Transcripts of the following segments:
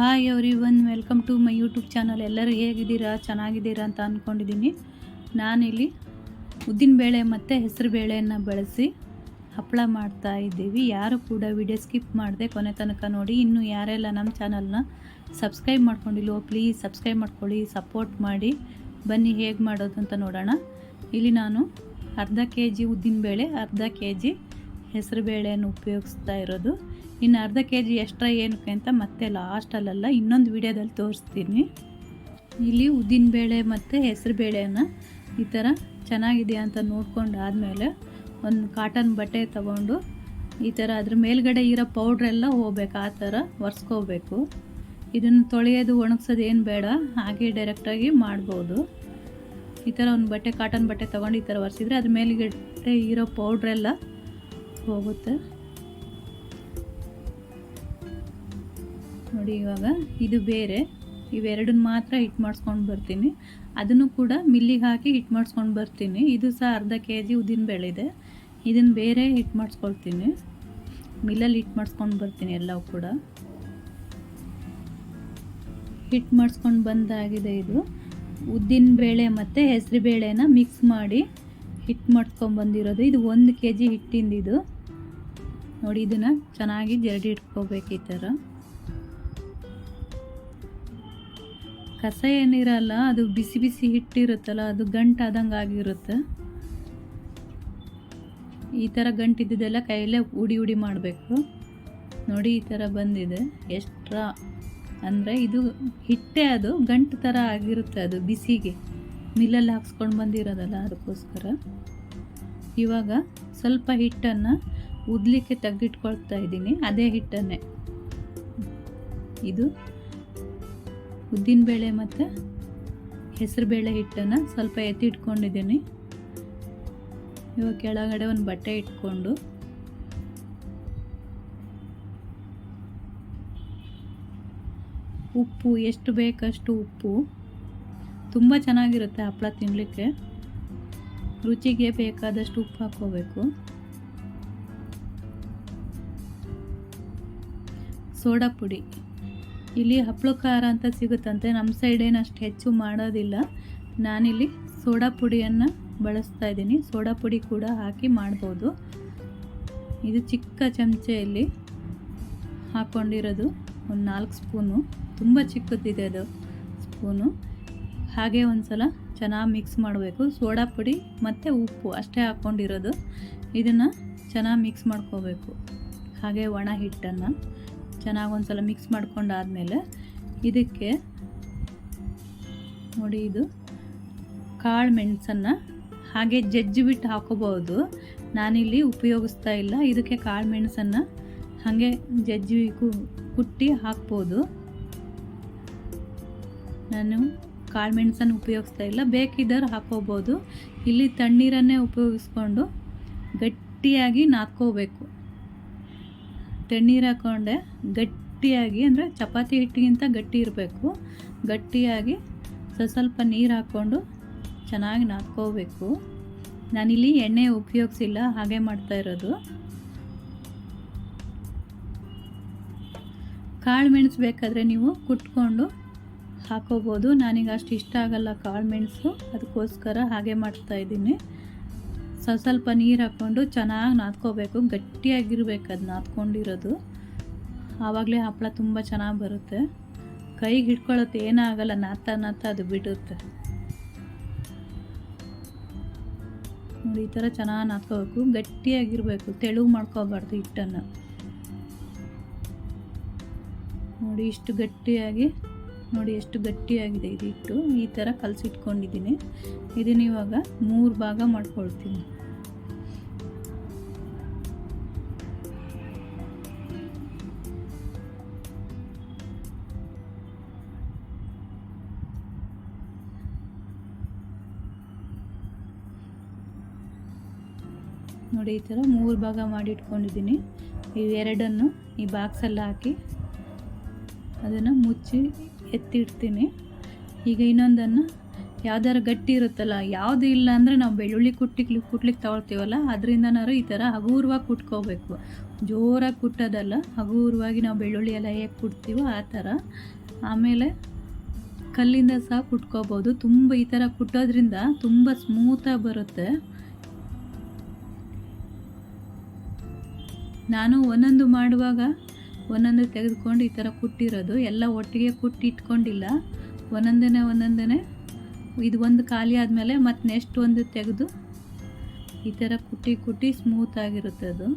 Hi everyone welcome to my YouTube channel. ಎಲ್ಲರೂ ಹೇಗಿದ್ದೀರಾ? ಚೆನ್ನಾಗಿದ್ದೀರಾ ಅಂತ ಅಂದ್ಕೊಂಡಿದ್ದೀನಿ ನಾನಿಲ್ಲಿ ಉದ್ದಿನಬೇಳೆ ಮತ್ತು ಹೆಸರುಬೇಳೆಯನ್ನು ಬಳಸಿ ಹಪ್ಪಳ ಮಾಡ್ತಾ ಇದ್ದೀವಿ. ಯಾರು ಕೂಡ ವಿಡಿಯೋ ಸ್ಕಿಪ್ ಮಾಡಿದೆ ಕೊನೆ ತನಕ ನೋಡಿ. ಇನ್ನು ಯಾರೆಲ್ಲ ನಮ್ಮ ಚಾನಲ್ನ ಸಬ್ಸ್ಕ್ರೈಬ್ ಮಾಡ್ಕೊಂಡಿಲ್ವೋ, ಪ್ಲೀಸ್ ಸಬ್ಸ್ಕ್ರೈಬ್ ಮಾಡ್ಕೊಳ್ಳಿ, ಸಪೋರ್ಟ್ ಮಾಡಿ. ಬನ್ನಿ, ಹೇಗೆ ಮಾಡೋದು ಅಂತ ನೋಡೋಣ. ಇಲ್ಲಿ ನಾನು ಅರ್ಧ ಕೆ ಜಿ ಉದ್ದಿನಬೇಳೆ ಅರ್ಧ ಕೆ ಜಿ ಹೆಸರುಬೇಳೆಯನ್ನು ಉಪಯೋಗಿಸ್ತಾ ಇರೋದು. ಇನ್ನು ಅರ್ಧ ಕೆ ಜಿ ಎಕ್ಸ್ಟ್ರಾ ಏನಕ್ಕೆ ಅಂತ ಮತ್ತೆ ಲಾಸ್ಟಲ್ಲೆಲ್ಲ ಇನ್ನೊಂದು ವಿಡಿಯೋದಲ್ಲಿ ತೋರಿಸ್ತೀನಿ. ಇಲ್ಲಿ ಉದ್ದಿನಬೇಳೆ ಮತ್ತು ಹೆಸರುಬೇಳೆಯನ್ನು ಈ ಥರ ಚೆನ್ನಾಗಿದೆಯಾ ಅಂತ ನೋಡ್ಕೊಂಡು ಆದಮೇಲೆ ಒಂದು ಕಾಟನ್ ಬಟ್ಟೆ ತಗೊಂಡು ಈ ಥರ ಅದ್ರ ಮೇಲ್ಗಡೆ ಇರೋ ಪೌಡ್ರೆಲ್ಲ ಹೋಗ್ಬೇಕು, ಆ ಥರ ಒರೆಸ್ಕೋಬೇಕು. ಇದನ್ನು ತೊಳೆಯೋದು, ಒಣಗ್ಸೋದು ಏನು ಬೇಡ, ಹಾಗೆ ಡೈರೆಕ್ಟಾಗಿ ಮಾಡ್ಬೋದು. ಈ ಥರ ಒಂದು ಬಟ್ಟೆ ಕಾಟನ್ ಬಟ್ಟೆ ತೊಗೊಂಡು ಈ ಥರ ಒರೆಸಿದ್ರೆ ಅದ್ರ ಮೇಲ್ಗಡೆ ಇರೋ ಪೌಡ್ರೆಲ್ಲ ಹೋಗುತ್ತೆ. ನೋಡಿ ಇವಾಗ ಇದು ಬೇರೆ. ಇವೆರಡನ್ನ ಮಾತ್ರ ಹಿಟ್ ಮಾಡಿಸ್ಕೊಂಡು ಬರ್ತೀನಿ. ಅದನ್ನು ಕೂಡ ಮಿಲ್ಲಿಗೆ ಹಾಕಿ ಹಿಟ್ ಮಾಡಿಸ್ಕೊಂಡು ಬರ್ತೀನಿ. ಇದು ಸಹ ಅರ್ಧ ಕೆ ಜಿ ಉದ್ದಿನಬೇಳೆ ಇದೆ. ಇದನ್ನು ಬೇರೆ ಹಿಟ್ ಮಾಡಿಸ್ಕೊಳ್ತೀನಿ. ಮಿಲ್ಲಲ್ಲಿ ಹಿಟ್ ಮಾಡಿಸ್ಕೊಂಡು ಬರ್ತೀನಿ ಎಲ್ಲವೂ ಕೂಡ. ಹಿಟ್ ಮಾಡಿಸ್ಕೊಂಡು ಬಂದಾಗಿದೆ ಇದು. ಉದ್ದಿನ ಬೇಳೆ ಮತ್ತು ಹೆಸರುಬೇಳೆನ ಮಿಕ್ಸ್ ಮಾಡಿ ಹಿಟ್ ಮಾಡ್ಕೊಂಡು ಬಂದಿರೋದು. ಇದು ಒಂದು ಕೆ ಜಿ ಹಿಟ್ಟಿಂದ ಇದು ನೋಡಿ ಇದನ್ನು ಚೆನ್ನಾಗಿ ಜರಡಿ ಇಟ್ಕೋಬೇಕು ಈ ಥರ. ಕಸ ಏನಿರಲ್ಲ, ಅದು ಬಿಸಿ ಬಿಸಿ ಹಿಟ್ಟಿರುತ್ತಲ್ಲ, ಅದು ಗಂಟಾದಂಗೆ ಆಗಿರುತ್ತೆ. ಈ ಥರ ಗಂಟಿದ್ದೆಲ್ಲ ಕೈಯಲ್ಲೇ ಉಡಿ ಉಡಿ ಮಾಡಬೇಕು. ನೋಡಿ, ಈ ಥರ ಬಂದಿದೆ. ಎಷ್ಟ್ರ ಅಂದರೆ ಇದು ಹಿಟ್ಟೆ ಅದು, ಗಂಟು ಥರ ಆಗಿರುತ್ತೆ ಅದು ಬಿಸಿಗೆ. ಮಿಲ್ಲಲ್ಲಿ ಹಾಕ್ಸ್ಕೊಂಡು ಬಂದಿರೋದಲ್ಲ ಅದಕ್ಕೋಸ್ಕರ. ಇವಾಗ ಸ್ವಲ್ಪ ಹಿಟ್ಟನ್ನು ಉದ್ಲಿಕ್ಕೆ ತೆಗೆದಿಟ್ಕೊಳ್ತಾ ಇದ್ದೀನಿ, ಅದೇ ಹಿಟ್ಟನ್ನೇ. ಇದು ಉದ್ದಿನಬೇಳೆ ಮತ್ತು ಹೆಸರುಬೇಳೆ ಹಿಟ್ಟನ್ನು ಸ್ವಲ್ಪ ಎತ್ತಿ ಇಟ್ಕೊಂಡಿದ್ದೀನಿ. ಇವಾಗ ಕೆಳಗಡೆ ಒಂದು ಬಟ್ಟೆ ಇಟ್ಕೊಂಡು. ಉಪ್ಪು, ಎಷ್ಟು ಬೇಕಷ್ಟು ಉಪ್ಪು. ತುಂಬ ಚೆನ್ನಾಗಿರುತ್ತೆ ಹಪ್ಪಳ ತಿನ್ನಲಿಕ್ಕೆ ರುಚಿಗೆ ಬೇಕಾದಷ್ಟು ಉಪ್ಪು ಹಾಕ್ಕೋಬೇಕು. ಸೋಡಾ ಪುಡಿ. ಇಲ್ಲಿ ಹಪ್ಪಳ ಖಾರ ಅಂತ ಸಿಗುತ್ತಂತೆ. ನಮ್ಮ ಸೈಡ್ ಏನು ಅಷ್ಟು ಹೆಚ್ಚು ಮಾಡೋದಿಲ್ಲ. ನಾನಿಲ್ಲಿ ಸೋಡಾ ಪುಡಿಯನ್ನು ಬಳಸ್ತಾ ಇದ್ದೀನಿ. ಸೋಡಾ ಪುಡಿ ಕೂಡ ಹಾಕಿ ಮಾಡ್ಬೋದು. ಇದು ಚಿಕ್ಕ ಚಮಚೆಯಲ್ಲಿ ಹಾಕ್ಕೊಂಡಿರೋದು ಒಂದು ನಾಲ್ಕು ಸ್ಪೂನು. ತುಂಬ ಚಿಕ್ಕದಿದೆ ಅದು ಸ್ಪೂನು. ಹಾಗೆ ಒಂದು ಸಲ ಚೆನ್ನಾಗಿ ಮಿಕ್ಸ್ ಮಾಡಬೇಕು. ಸೋಡಾ ಪುಡಿ ಮತ್ತು ಉಪ್ಪು ಅಷ್ಟೇ ಹಾಕ್ಕೊಂಡಿರೋದು ಇದನ್ನು ಚೆನ್ನಾಗಿ ಮಿಕ್ಸ್ ಮಾಡ್ಕೋಬೇಕು. ಹಾಗೆ ಒಣ ಹಿಟ್ಟನ್ನು. ಚೆನ್ನಾಗಿ ಒಂದು ಸಲ ಮಿಕ್ಸ್ ಮಾಡ್ಕೊಂಡಾದಮೇಲೆ ಇದಕ್ಕೆ ನೋಡಿ ಇದು ಕಾಳು ಮೆಣಸನ್ನು ಹಾಗೆ ಜಜ್ಜಿ ಬಿಟ್ಟು ಹಾಕೋಬೋದು ನಾನಿಲ್ಲಿ ಉಪಯೋಗಿಸ್ತಾ ಇಲ್ಲ. ಇದಕ್ಕೆ ಕಾಳು ಮೆಣಸನ್ನು ಹಾಗೆ ಜಜ್ಜಿ ಕುಟ್ಟಿ ಹಾಕ್ಬೋದು. ನಾನು ಕಾಳು ಮೆಣಸನ್ನು ಉಪಯೋಗಿಸ್ತಾ ಇಲ್ಲ. ಬೇಕಿದ್ದರೆ ಹಾಕೋಬೋದು ಇಲ್ಲಿ ತಣ್ಣೀರನ್ನೇ ಉಪಯೋಗಿಸ್ಕೊಂಡು ಗಟ್ಟಿಯಾಗಿ ನಾದ್ಕೋಬೇಕು. ತಣ್ಣೀರು ಹಾಕೊಂಡೆ, ಗಟ್ಟಿಯಾಗಿ ಅಂದರೆ ಚಪಾತಿ ಹಿಟ್ಟಿಗಿಂತ ಗಟ್ಟಿ ಇರಬೇಕು. ಗಟ್ಟಿಯಾಗಿ ಸ್ವಲ್ಪ ನೀರು ಹಾಕ್ಕೊಂಡು ಚೆನ್ನಾಗಿ ನಾದ್ಕೋಬೇಕು. ನಾನಿಲ್ಲಿ ಎಣ್ಣೆ ಉಪಯೋಗಿಸಿಲ್ಲ, ಹಾಗೆ ಮಾಡ್ತಾ ಇರೋದು. ಕಾಳು ಮೆಣಸು ಬೇಕಾದರೆ ನೀವು ಕುಟ್ಕೊಂಡು ಹಾಕೋಬೋದು. ನನಗೆ ಅಷ್ಟು ಇಷ್ಟ ಆಗಲ್ಲ ಕಾಳು ಮೆಣಸು, ಅದಕ್ಕೋಸ್ಕರ ಹಾಗೆ ಮಾಡ್ತಾ ಇದ್ದೀನಿ. ಸ್ವಲ್ಪ ಸ್ವಲ್ಪ ನೀರು ಹಾಕ್ಕೊಂಡು ಚೆನ್ನಾಗಿ ನಾದ್ಕೋಬೇಕು, ಗಟ್ಟಿಯಾಗಿರ್ಬೇಕು ಅದು ನಾದ್ಕೊಂಡಿರೋದು. ಆವಾಗಲೇ ಹಪ್ಪಳ ತುಂಬ ಚೆನ್ನಾಗಿ ಬರುತ್ತೆ. ಕೈಗೆ ಹಿಡ್ಕೊಳ್ಳೋದು ಏನಾಗಲ್ಲ, ನಾದ್ತಾ ನಾದ್ತಾ ಅದು ಬಿಡುತ್ತೆ. ನೋಡಿ, ಈ ಥರ ಚೆನ್ನಾಗಿ ನಾದ್ಕೋಬೇಕು, ಗಟ್ಟಿಯಾಗಿರಬೇಕು, ತೆಳು ಮಾಡ್ಕೋಬಾರ್ದು ಹಿಟ್ಟನ್ನು. ನೋಡಿ, ಇಷ್ಟು ಗಟ್ಟಿಯಾಗಿ ನೋಡಿ ಎಷ್ಟು ಗಟ್ಟಿಯಾಗಿದೆ ಇದು ಈ ಥರ ಕಲಸಿಟ್ಕೊಂಡಿದ್ದೀನಿ. ಇದನ್ನ ಇವಾಗ ಮೂರು ಭಾಗ ಮಾಡ್ಕೊಳ್ತೀನಿ. ನೋಡಿ ಈ ಥರ ಮೂರು ಭಾಗ ಮಾಡಿ ಇಟ್ಕೊಂಡಿದ್ದೀನಿ ಇವೆರಡನ್ನು ಈ ಬಾಕ್ಸಲ್ಲಿ ಹಾಕಿ ಅದನ್ನು ಮುಚ್ಚಿ ಎತ್ತಿಡ್ತೀನಿ. ಈಗ ಇನ್ನೊಂದನ್ನು, ಯಾವ್ದಾರ ಗಟ್ಟಿ ಇರುತ್ತಲ್ಲ, ಯಾವುದು ಇಲ್ಲ ಅಂದರೆ ನಾವು ಬೆಳ್ಳುಳ್ಳಿ ಕುಟ್ಟಿಕ್ಲಿ ಕುಟ್ಲಿಕ್ಕೆ ತಗೊಳ್ತೀವಲ್ಲ, ಅದರಿಂದನಾರು ಈ ಥರ ಹಗುರವಾಗಿ ಕುಟ್ಕೋಬೇಕು. ಜೋರಾಗಿ ಕುಟ್ಟೋದಲ್ಲ, ಹಗುರವಾಗಿ ನಾವು ಬೆಳ್ಳುಳ್ಳಿ ಎಲ್ಲ ಹೇಗೆ ಕುಟ್ತೀವೋ ಆ ಥರ. ಆಮೇಲೆ ಕಲ್ಲಿಂದ ಸಹ ಕುಟ್ಕೋಬೋದು. ತುಂಬ ಈ ಥರ ಕುಟ್ಟೋದ್ರಿಂದ ತುಂಬ ಸ್ಮೂತಾಗಿ ಬರುತ್ತೆ. ನಾನು ಒಂದೊಂದು ಮಾಡುವಾಗ ಒಂದೊಂದು ತೆಗೆದುಕೊಂಡು ಈ ಥರ ಕುಟ್ಟಿರೋದು. ಎಲ್ಲ ಒಟ್ಟಿಗೆ ಕುಟ್ಟಿ ಇಟ್ಕೊಂಡಿಲ್ಲ ಒಂದೊಂದೇ ಒಂದೊಂದೇ ಇದು ಒಂದು ಖಾಲಿ ಆದಮೇಲೆ ಮತ್ತು ನೆಕ್ಸ್ಟ್ ಒಂದು ತೆಗೆದು ಈ ಥರ ಕುಟ್ಟಿ ಕುಟ್ಟಿ ಸ್ಮೂತ್ ಆಗಿರುತ್ತೆ ಅದು.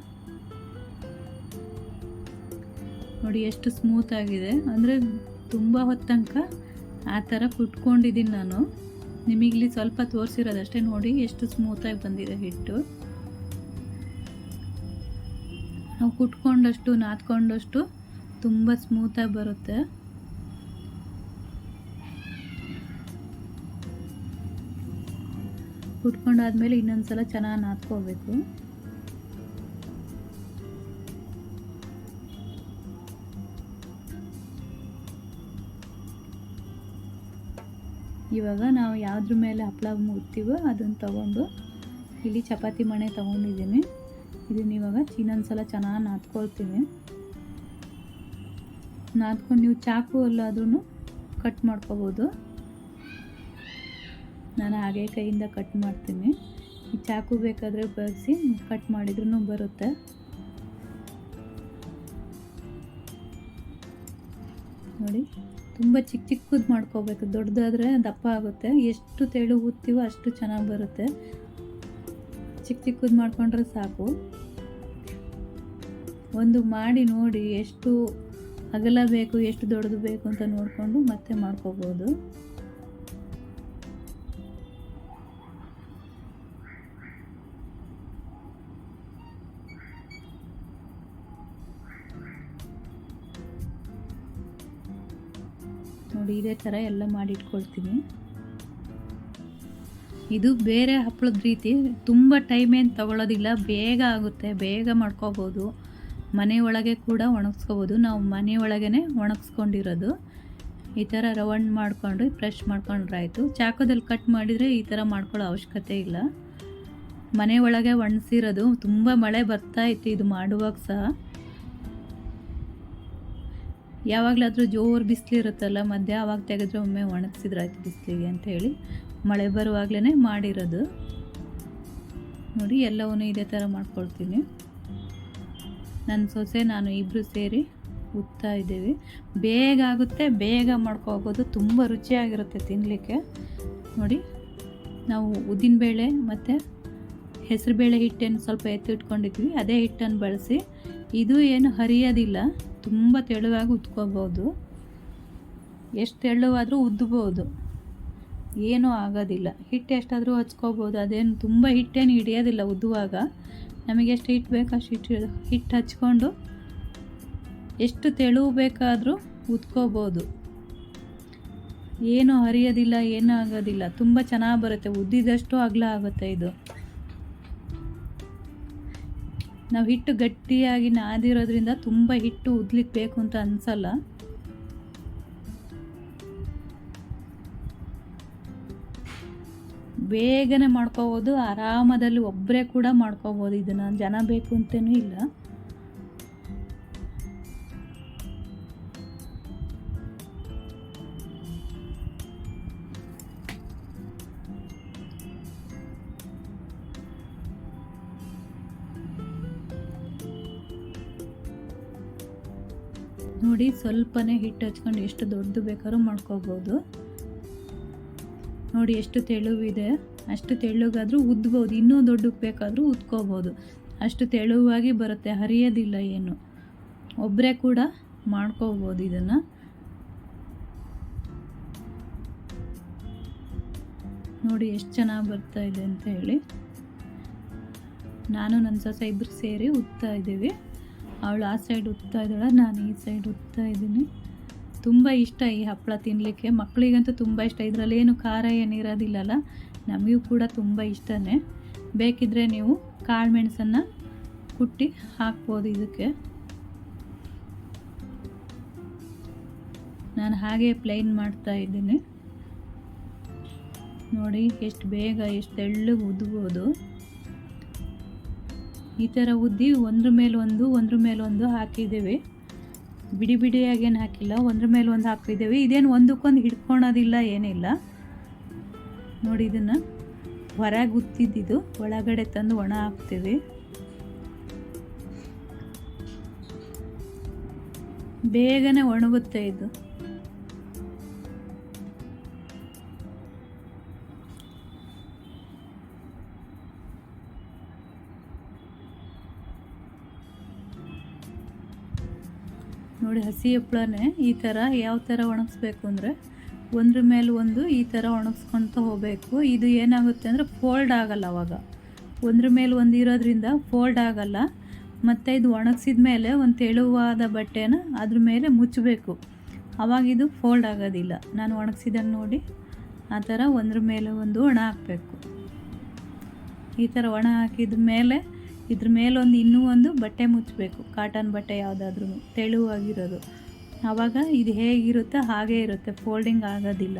ನೋಡಿ ಎಷ್ಟು ಸ್ಮೂತ್ ಆಗಿದೆ. ಅಂದರೆ ತುಂಬ ಹೊತ್ತಂಕ ಆ ಥರ ಕುಟ್ಕೊಂಡಿದ್ದೀನಿ ನಾನು. ನಿಮಗಿಲ್ಲಿ ಸ್ವಲ್ಪ ತೋರಿಸಿರೋದಷ್ಟೇ ನೋಡಿ ಎಷ್ಟು ಸ್ಮೂತಾಗಿ ಬಂದಿದೆ ಹಿಟ್ಟು. ನಾವು ಕುಟ್ಕೊಂಡಷ್ಟು, ನಾದ್ಕೊಂಡಷ್ಟು ತುಂಬ ಸ್ಮೂತಾಗಿ ಬರುತ್ತೆ. ಕುಟ್ಕೊಂಡಾದ್ಮೇಲೆ ಇನ್ನೊಂದು ಸಲ ಚೆನ್ನಾಗಿ ನಾದ್ಕೋಬೇಕು ಇವಾಗ ನಾವು ಯಾವುದ್ರ ಮೇಲೆ ಹಪ್ಪಳ ಮುಗ್ತೀವೋ ಅದನ್ನು ತಗೊಂಡು, ಇಲ್ಲಿ ಚಪಾತಿ ಮಣೆ ತೊಗೊಂಡಿದ್ದೀನಿ. ಇದನ್ನ ಇವಾಗ ಇನ್ನೊಂದು ಸಲ ಚೆನ್ನಾಗಿ ನಾದ್ಕೊಳ್ತೀನಿ ನಾದ್ಕೊಂಡು ನೀವು ಚಾಕು ಅಲ್ಲಾದ್ರೂ ಕಟ್ ಮಾಡ್ಕೋಬೋದು. ನಾನು ಹಾಗೆ ಕೈಯಿಂದ ಕಟ್ ಮಾಡ್ತೀನಿ. ಈ ಚಾಕು ಬೇಕಾದರೆ ಬಳಸಿ ಕಟ್ ಮಾಡಿದ್ರೂ ಬರುತ್ತೆ. ನೋಡಿ, ತುಂಬ ಚಿಕ್ಕ ಚಿಕ್ಕದು ಮಾಡ್ಕೋಬೇಕು. ದೊಡ್ಡದಾದರೆ ದಪ್ಪ ಆಗುತ್ತೆ. ಎಷ್ಟು ತೆಳು ಊದ್ತೀವೋ ಅಷ್ಟು ಚೆನ್ನಾಗಿ ಬರುತ್ತೆ. ಚಿಕ್ಕ ಚಿಕ್ಕದು ಮಾಡ್ಕೊಂಡ್ರೆ ಸಾಕು. ಒಂದು ಮಾಡಿ ನೋಡಿ ಎಷ್ಟು ಅಗಲ ಬೇಕು, ಎಷ್ಟು ದೊಡ್ಡದು ಬೇಕು ಅಂತ ನೋಡಿಕೊಂಡು ಮತ್ತೆ ಮಾಡ್ಕೋಬೋದು. ನೋಡಿ, ಇದೇ ಥರ ಎಲ್ಲ ಮಾಡಿ ಇಟ್ಕೊಳ್ತೀನಿ. ಇದು ಬೇರೆ ಹಪ್ಪಳದ ರೀತಿ, ತುಂಬ ಟೈಮ್ ಏನು ತಗೊಳ್ಳೋದಿಲ್ಲ ಬೇಗ ಆಗುತ್ತೆ, ಬೇಗ ಮಾಡ್ಕೋಬೋದು, ಮನೆ ಒಳಗೆ ಕೂಡ ಒಣಗಿಸ್ಕೋಬೋದು, ನಾವು ಮನೆ ಒಳಗೇ ಒಣಗಿಸ್ಕೊಂಡಿರೋದು. ಈ ಥರ ರೌಂಡ್ ಮಾಡಿಕೊಂಡು ಫ್ರೆಶ್ ಮಾಡ್ಕೊಂಡ್ರೆ ಆಯಿತು ಚಾಕೋದಲ್ಲಿ ಕಟ್ ಮಾಡಿದರೆ ಈ ಥರ ಮಾಡ್ಕೊಳ್ಳೋ ಅವಶ್ಯಕತೆ ಇಲ್ಲ. ಮನೆ ಒಳಗೆ ಒಣಸಿರೋದು ತುಂಬ ಮಳೆ ಬರ್ತಾ ಇತ್ತು, ಇದು ಮಾಡುವಾಗ ಸಹ. ಯಾವಾಗಲಾದರೂ ಜೋರು ಬಿಸಿಲಿರುತ್ತಲ್ಲ ಮಧ್ಯ ಆವಾಗ ತೆಗೆದ್ರೆ ಒಮ್ಮೆ ಒಣಗಿಸಿದ್ರಾಯ್ತು ಬಿಸಿಲಿಗೆ ಅಂತ ಹೇಳಿ. ಮಳೆ ಬರುವಾಗಲೇ ಮಾಡಿರೋದು. ನೋಡಿ, ಎಲ್ಲವನ್ನೂ ಇದೇ ಥರ ಮಾಡ್ಕೊಳ್ತೀನಿ. ನನ್ನ ಸೊಸೆ, ನಾನು ಇಬ್ಬರು ಸೇರಿ ಉತ್ತಾ ಇದ್ದೀವಿ. ಬೇಗ ಆಗುತ್ತೆ, ಬೇಗ ಮಾಡ್ಕೋಬೋದು. ತುಂಬ ರುಚಿಯಾಗಿರುತ್ತೆ ತಿನ್ನಲಿಕ್ಕೆ. ನೋಡಿ, ನಾವು ಉದ್ದಿನಬೇಳೆ ಮತ್ತು ಹೆಸರುಬೇಳೆ ಹಿಟ್ಟನ್ನು ಸ್ವಲ್ಪ ಎತ್ತಿಟ್ಕೊಂಡಿದ್ವಿ ಅದೇ ಹಿಟ್ಟನ್ನು ಬಳಸಿ, ಇದು ಏನು ಹರಿಯೋದಿಲ್ಲ, ತುಂಬ ತೆಳುವಾಗಿ ಉತ್ಕೋಬೋದು ಎಷ್ಟು ತೆಳುವಾದರೂ ಉದ್ಬೋದು. ಏನೂ ಆಗೋದಿಲ್ಲ. ಹಿಟ್ಟು ಎಷ್ಟಾದರೂ ಹಚ್ಕೋಬೋದು. ಅದೇನು ತುಂಬ ಹಿಟ್ಟೇನು ಹಿಡಿಯೋದಿಲ್ಲ ಉದ್ದುವಾಗ. ನಮಗೆ ಎಷ್ಟು ಹಿಟ್ಟು ಬೇಕೋ ಅಷ್ಟು ಹಿಟ್ಟು ಹಿಟ್ಟು ಹಚ್ಕೊಂಡು ಎಷ್ಟು ತೆಳು ಬೇಕಾದರೂ ಉದ್ಕೋಬೋದು. ಏನೂ ಹರಿಯೋದಿಲ್ಲ, ಏನೂ ಆಗೋದಿಲ್ಲ. ತುಂಬ ಚೆನ್ನಾಗಿ ಬರುತ್ತೆ. ಉದ್ದಿದಷ್ಟು ಅಗಲ ಆಗುತ್ತೆ ಇದು. ನಾವು ಹಿಟ್ಟು ಗಟ್ಟಿಯಾಗಿ ನಾದಿರೋದ್ರಿಂದ ತುಂಬ ಹಿಟ್ಟು ಉದ್ಲಿಕ್ಕೆ ಬೇಕು ಅಂತ ಅನಿಸಲ್ಲ. ಬೇಗನೆ ಮಾಡ್ಕೋಬೋದು, ಆರಾಮದಲ್ಲಿ ಒಬ್ಬರೇ ಕೂಡ ಮಾಡ್ಕೋಬೋದು. ಇದನ್ನು ಜನ ಬೇಕು ಅಂತಲೂ ಇಲ್ಲ. ನೋಡಿ, ಸ್ವಲ್ಪನೇ ಹಿಟ್ಟು ಹಚ್ಕೊಂಡು ಎಷ್ಟು ದೊಡ್ಡದು ಬೇಕಾದ್ರೂ ಮಾಡ್ಕೋಬೋದು. ನೋಡಿ ಎಷ್ಟು ತೆಳುವಿದೆ, ಅಷ್ಟು ತೆಳುಗಾದರೂ ಉದ್ಬೋದು, ಇನ್ನೂ ದೊಡ್ಡಕ್ಕೆ ಬೇಕಾದರೂ ಉದ್ಕೋಬೋದು. ಅಷ್ಟು ತೆಳುವಾಗಿ ಬರುತ್ತೆ, ಹರಿಯೋದಿಲ್ಲ ಏನು. ಒಬ್ಬರೇ ಕೂಡ ಮಾಡ್ಕೋಬೋದು ಇದನ್ನು. ನೋಡಿ ಎಷ್ಟು ಚೆನ್ನಾಗಿ ಬರ್ತಾ ಇದೆ ಅಂತ ಹೇಳಿ. ನಾನು ನನ್ನ ಸೊಸೆ ಇಬ್ಬರು ಸೇರಿ ಉತ್ತಾ ಇದ್ದೀವಿ. ಅವಳು ಆ ಸೈಡ್ ಉತ್ತಾ ಇದ್ದಾಳೆ, ನಾನು ಈ ಸೈಡ್ ಉತ್ತಾ ಇದ್ದೀನಿ. ತುಂಬ ಇಷ್ಟ ಈ ಹಪ್ಪಳ ತಿನ್ನಲಿಕ್ಕೆ ಮಕ್ಕಳಿಗಂತೂ ತುಂಬ ಇಷ್ಟ. ಇದರಲ್ಲಿ ಏನು ಖಾರ ಏನಿರೋದಿಲ್ಲಲ್ಲ ನಮಗೂ ಕೂಡ ತುಂಬ ಇಷ್ಟನೇ. ಬೇಕಿದ್ದರೆ ನೀವು ಕಾಳು ಮೆಣಸನ್ನು ಕುಟ್ಟಿ ಹಾಕ್ಬೋದು ಇದಕ್ಕೆ. ನಾನು ಹಾಗೆ ಪ್ಲೈನ್ ಮಾಡ್ತಾ ಇದ್ದೀನಿ. ನೋಡಿ, ಎಷ್ಟು ಬೇಗ, ಎಷ್ಟು ತೆಳ್ಳಗೆ ಉದ್ಬೋದು. ಈ ಥರ ಉದ್ದಿ ಒಂದ್ರ ಮೇಲೊಂದು ಒಂದು, ಒಂದ್ರ ಮೇಲೊಂದು ಹಾಕಿದ್ದೀವಿ. ಬಿಡಿ ಬಿಡಿಯಾಗೇನು ಹಾಕಿಲ್ಲ. ಒಂದ್ರ ಮೇಲೆ ಒಂದು ಹಾಕ್ತಿದ್ದೇವೆ. ಇದೇನು ಒಂದಕ್ಕೊಂದು ಹಿಡ್ಕೊಳೋದಿಲ್ಲ, ಏನಿಲ್ಲ. ನೋಡಿ ಇದನ್ನು ಹೊರಗೆ ಉತ್ತಿದ್ದಿದ್ದು ಒಳಗಡೆ ತಂದು ಒಣ ಹಾಕ್ತೀವಿ. ಬೇಗನೆ ಒಣಗುತ್ತೆ ಇದು. ನೋಡಿ ಹಸಿ ಹಪ್ಪಳನೇ ಈ ಥರ ಯಾವ ಥರ ಒಣಗಿಸ್ಬೇಕು ಅಂದರೆ ಒಂದ್ರ ಮೇಲೆ ಒಂದು ಈ ಥರ ಒಣಗಿಸ್ಕೊತ ಹೋಗಬೇಕು. ಇದು ಏನಾಗುತ್ತೆ ಅಂದರೆ ಫೋಲ್ಡ್ ಆಗಲ್ಲ ಅವಾಗ. ಒಂದ್ರ ಮೇಲೆ ಒಂದು ಇರೋದ್ರಿಂದ ಫೋಲ್ಡ್ ಆಗಲ್ಲ. ಮತ್ತು ಇದು ಒಣಗಿಸಿದ ಮೇಲೆ ಒಂದು ತೆಳುವಾದ ಬಟ್ಟೆನ ಅದ್ರ ಮೇಲೆ ಮುಚ್ಚಬೇಕು. ಅವಾಗ ಇದು ಫೋಲ್ಡ್ ಆಗೋದಿಲ್ಲ. ನಾನು ಒಣಗಿಸಿದನ್ನು ನೋಡಿ ಆ ಥರ ಒಂದ್ರ ಮೇಲೆ ಒಂದು ಒಣ ಹಾಕಬೇಕು. ಈ ಥರ ಒಣ ಹಾಕಿದ ಮೇಲೆ ಇದ್ರ ಮೇಲೊಂದು ಇನ್ನೂ ಒಂದು ಬಟ್ಟೆ ಮುಚ್ಚಬೇಕು. ಕಾಟನ್ ಬಟ್ಟೆ ಯಾವುದಾದ್ರೂ ತೆಳುವಾಗಿರೋದು. ಆವಾಗ ಇದು ಹೇಗಿರುತ್ತೆ? ಹಾಗೇ ಇರುತ್ತೆ. ಫೋಲ್ಡಿಂಗ್ ಆಗೋದಿಲ್ಲ.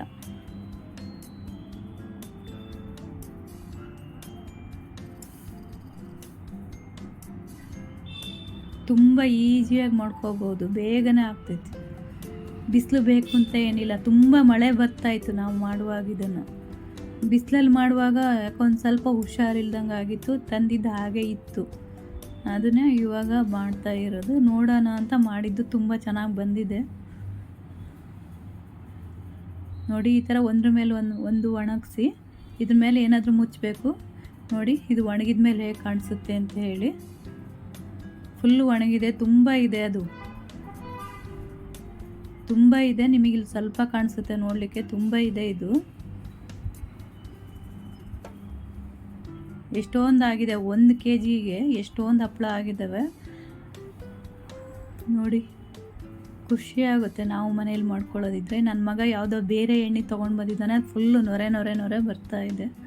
ತುಂಬ ಈಸಿಯಾಗಿ ಮಾಡ್ಕೋಬೋದು. ಬೇಗನೆ ಆಗ್ತೈತಿ. ಬಿಸಿಲು ಬೇಕು ಅಂತ ಏನಿಲ್ಲ. ತುಂಬ ಮಳೆ ಬರ್ತಾಯಿತ್ತು ನಾವು ಮಾಡುವಾಗ ಇದನ್ನು. ಬಿಸಿಲಲ್ಲಿ ಮಾಡುವಾಗ ಯಾಕೊಂದು ಸ್ವಲ್ಪ ಹುಷಾರಿಲ್ದಂಗೆ ಆಗಿತ್ತು ತಂದಿದ್ದ ಹಾಗೆ ಇತ್ತು. ಅದನ್ನೇ ಇವಾಗ ಮಾಡ್ತಾ ಇರೋದು. ನೋಡೋಣ ಅಂತ ಮಾಡಿದ್ದು ತುಂಬ ಚೆನ್ನಾಗಿ ಬಂದಿದೆ. ನೋಡಿ, ಈ ಥರ ಒಂದ್ರ ಮೇಲೆ ಒಂದು ಒಂದು ಒಣಗಿಸಿ, ಇದ್ರ ಮೇಲೆ ಏನಾದರೂ ಮುಚ್ಚಬೇಕು ನೋಡಿ, ಇದು ಒಣಗಿದ ಮೇಲೆ ಹೇಗೆ ಕಾಣಿಸುತ್ತೆ ಅಂತ ಹೇಳಿ. ಫುಲ್ಲು ಒಣಗಿದೆ, ತುಂಬ ಇದೆ ಅದು. ತುಂಬ ಇದೆ ನಿಮಗೆ ಇಲ್ಲಿ ಸ್ವಲ್ಪ ಕಾಣಿಸುತ್ತೆ ನೋಡಲಿಕ್ಕೆ, ತುಂಬ ಇದೆ ಇದು. ಎಷ್ಟೊಂದು ಆಗಿದೆ ಒಂದು ಕೆ ಜಿಗೆ ಎಷ್ಟೊಂದು ಹಪ್ಪಳ ಆಗಿದ್ದಾವೆ. ನೋಡಿ, ಖುಷಿ ಆಗುತ್ತೆ ನಾವು ಮನೇಲಿ ಮಾಡ್ಕೊಳ್ಳೋದಿದ್ರೆ. ನನ್ನ ಮಗ ಯಾವುದೋ ಬೇರೆ ಎಣ್ಣೆ ತೊಗೊಂಡು ಬಂದಿದ್ದಾನೆ ಫುಲ್ಲು ನೊರೆ ನೊರೆ ನೊರೆ ಬರ್ತಾ ಇದೆ.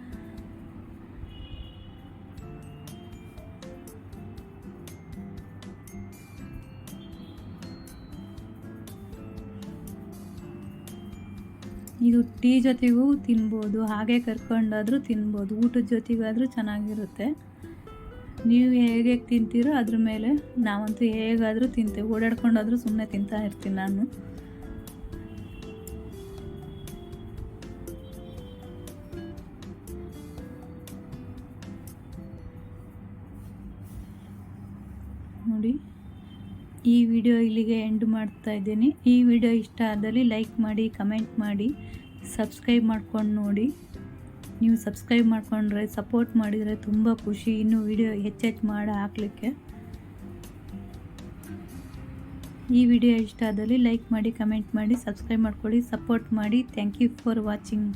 ಇದು ಟೀ ಜೊತೆಗೂ ತಿನ್ಬೋದು, ಹಾಗೆ ಕರ್ಕೊಂಡಾದರೂ ತಿನ್ಬೋದು, ಊಟದ ಜೊತೆಗಾದರೂ ಚೆನ್ನಾಗಿರುತ್ತೆ. ನೀವು ಹೇಗೆ ತಿಂತೀರೋ ಅದ್ರ ಮೇಲೆ ನಾವಂತೂ ಹೇಗಾದರೂ ತಿಂತೇವೆ, ಓಡಾಡ್ಕೊಂಡಾದರೂ ಸುಮ್ಮನೆ ತಿಂತಾ ಇರ್ತೀನಿ ನಾನು. ಈ ವಿಡಿಯೋ ಇಲ್ಲಿಗೆ ಎಂಡ್ ಮಾಡ್ತಾ ಇದ್ದೀನಿ. ಈ ವಿಡಿಯೋ ಇಷ್ಟ ಆದಲ್ಲಿ ಲೈಕ್ ಮಾಡಿ ಕಮೆಂಟ್ ಮಾಡಿ ಸಬ್ಸ್ಕ್ರೈಬ್ ಮಾಡ್ಕೊಂಡು ನೋಡಿ. ನೀವು ಸಬ್ಸ್ಕ್ರೈಬ್ ಮಾಡಿಕೊಂಡ್ರೆ ಸಪೋರ್ಟ್ ಮಾಡಿದರೆ ತುಂಬ ಖುಷಿ. ಇನ್ನೂ ವಿಡಿಯೋ ಹೆಚ್ಚೆಚ್ಚು ಮಾಡಿ ಹಾಕಲಿಕ್ಕೆ. ಈ ವಿಡಿಯೋ ಇಷ್ಟ ಆದಲ್ಲಿ ಲೈಕ್ ಮಾಡಿ ಕಮೆಂಟ್ ಮಾಡಿ ಸಬ್ಸ್ಕ್ರೈಬ್ ಮಾಡ್ಕೊಳ್ಳಿ ಸಪೋರ್ಟ್ ಮಾಡಿ. Thank you for watching